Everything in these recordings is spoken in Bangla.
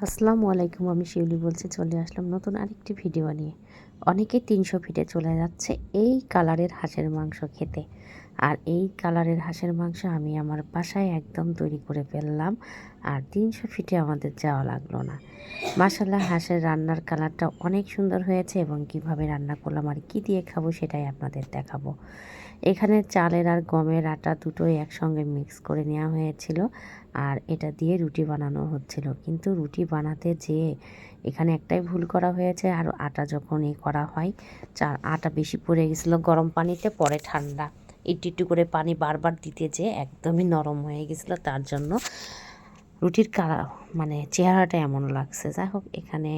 আসসালামু আলাইকুম আমি শিউলি বলছি চলে আসলাম নতুন আরেকটি ভিডিও নিয়ে। অনেকে তিনশো ফিটে চলে যাচ্ছে এই কালারের হাঁসের মাংস খেতে। আর এই কালারের হাঁসের মাংস আমি আমার বাসায় একদম তৈরি করে ফেললাম আর তিনশো ফিটে আমাদের যাওয়া লাগল না। মাসাল্লাহ হাঁসের রান্নার কালারটা অনেক সুন্দর হয়েছে এবং কীভাবে রান্না করলাম আর কী দিয়ে খাব সেটাই আপনাদের দেখাবো। এখানে চালের আর গমের আটা দুটোই একসঙ্গে মিক্স করে নেওয়া হয়েছিল আর এটা দিয়ে রুটি বানানো হচ্ছিল। কিন্তু রুটি বানাতে যেয়ে এখানে একটাই ভুল করা হয়েছে আর আটা যখন এ করা হয় চা আটা বেশি পড়ে গেছিল গরম পানিতে, পরে ঠান্ডা। একটু একটু করে পানি বারবার দিতে যেয়ে একদমই নরম হয়ে গেছিল, তার জন্য রুটির কালা মানে চেহারাটা এমন লাগছে। যাই হোক, এখানে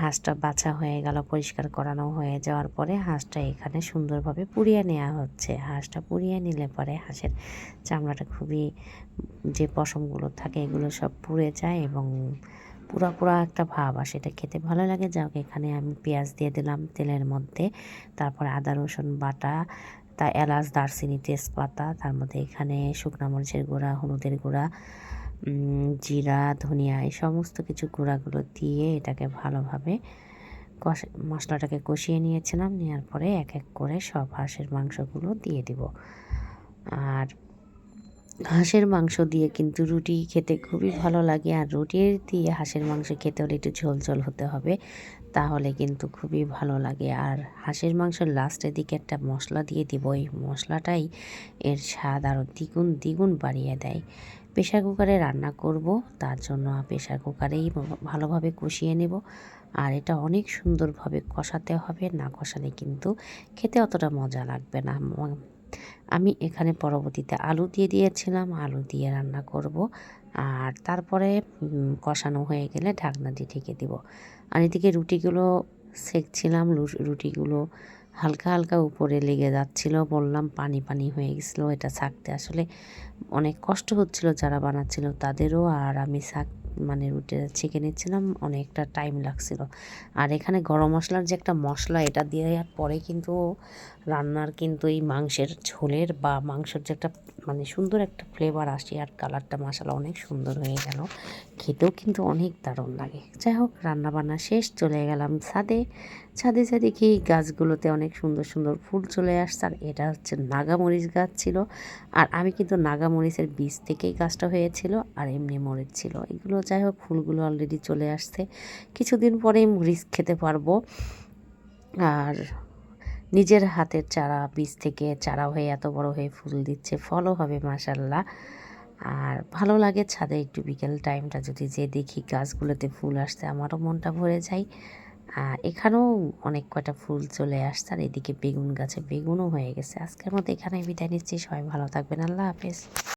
হাঁসটা বাছা হয়ে গেল, পরিষ্কার করানো হয়ে যাওয়ার পরে হাঁসটা এখানে সুন্দরভাবে পুড়িয়ে নেওয়া হচ্ছে। হাঁসটা পুড়িয়ে নিলে পরে হাঁসের চামড়াটা খুবই যে পশমগুলো থাকে, এগুলো সব পুড়ে যায় এবং পুরা পুরা একটা ভাব আসে এটা খেতে ভালো লাগে। যাক এখানে আমি পেঁয়াজ দিয়ে দিলাম তেলের মধ্যে। তারপর আদা, রসুন বাটা, তা এলাচ, দারচিনি, তেজপাতা, তার মধ্যে এখানে শুকনো মরিচের গুঁড়া, হলুদের গুঁড়া জিরা, ধনিয়া, এই সমস্ত কিছু গুঁড়াগুলো দিয়ে এটাকে ভালোভাবে কষে, মশলাটাকে কষিয়ে নিয়েছিলাম। নেওয়ার পরে এক এক করে সব হাঁসের মাংসগুলো দিয়ে দিব। আর হাঁসের মাংস দিয়ে কিন্তু রুটি খেতে খুবই ভালো লাগে। আর রুটির দিয়ে হাঁসের মাংস খেতে হলে একটু ঝোল ঝোল হতে হবে, তাহলে কিন্তু খুবই ভালো লাগে। আর হাঁসের মাংসের লাস্টের দিকে একটা মশলা দিয়ে দিব, এই মশলাটাই এর স্বাদ আরও দ্বিগুণ দ্বিগুণ বাড়িয়ে দেয়। প্রেশার কুকারে রান্না করব, তার জন্য প্রেশার কুকারেই ভালোভাবে কষিয়ে নেব। আর এটা অনেক সুন্দরভাবে কষাতে হবে, না কষালে কিন্তু খেতে অতটা মজা লাগবে না। আমি এখানে পরবর্তীতে আলু দিয়ে দিয়েছিলাম, আলু দিয়ে রান্না করব। আর তারপরে কষানো হয়ে গেলে ঢাকনা দিয়ে ঢেকে দিব। আর এদিকে রুটিগুলো সেকছিলাম রুটিগুলো হালকা হালকা উপরে লেগে যাচ্ছিল, বললাম পানি পানি হয়ে গেছিল, এটা ছাকতে আসলে অনেক কষ্ট হচ্ছিল যারা বানাচ্ছিল তাদেরও, আর আমি শাক মানে রুটি ছেঁকে নিচ্ছিলাম, অনেকটা টাইম লাগছিল। আর এখানে গরম মশলার যে একটা মশলা, এটা দিয়ে দেওয়ার পরে কিন্তু রান্নার কিন্তু এই মাংসের ঝোলের বা মাংসের যে একটা মানে সুন্দর একটা ফ্লেভার আসে আর কালারটা মশলা অনেক সুন্দর হয়ে গেল। খেতেও কিন্তু অনেক দারুণ লাগে। যাই হোক, রান্নাবান্না শেষ, চলে গেলাম ছাদে। ছাদে ছাদে কি গাছগুলোতে অনেক সুন্দর সুন্দর ফুল চলে আসছে। আর এটা হচ্ছে নাগামরিচ গাছ ছিল। আর আমি কিন্তু নাগামরিচের বীজ থেকেই গাছটা হয়েছিল, আর এমনি মরিচ ছিল। এগুলো যাই হোক, ফুলগুলো অলরেডি চলে আসছে। কিছুদিন পরেই মরিচ খেতে পারব। আর নিজের হাতের চারা, বীজ থেকে চারা হয়ে এত বড় হয়ে ফুল দিচ্ছে, ফলও হবে মাসাল্লাহ আর ভালো লাগে ছাদে একটু বিকেল টাইমটা যদি যে দেখি গাছগুলোতে ফুল আসছে, আমারও মনটা ভরে যায়। আর এখানেও অনেক কয়টা ফুল চলে আসছে, আর এদিকে বেগুন গাছে বেগুনও হয়ে গেছে। আজকের মতো এখানে বিদায় নিচ্ছি, সবাই ভালো থাকবেন, আল্লাহ হাফেজ।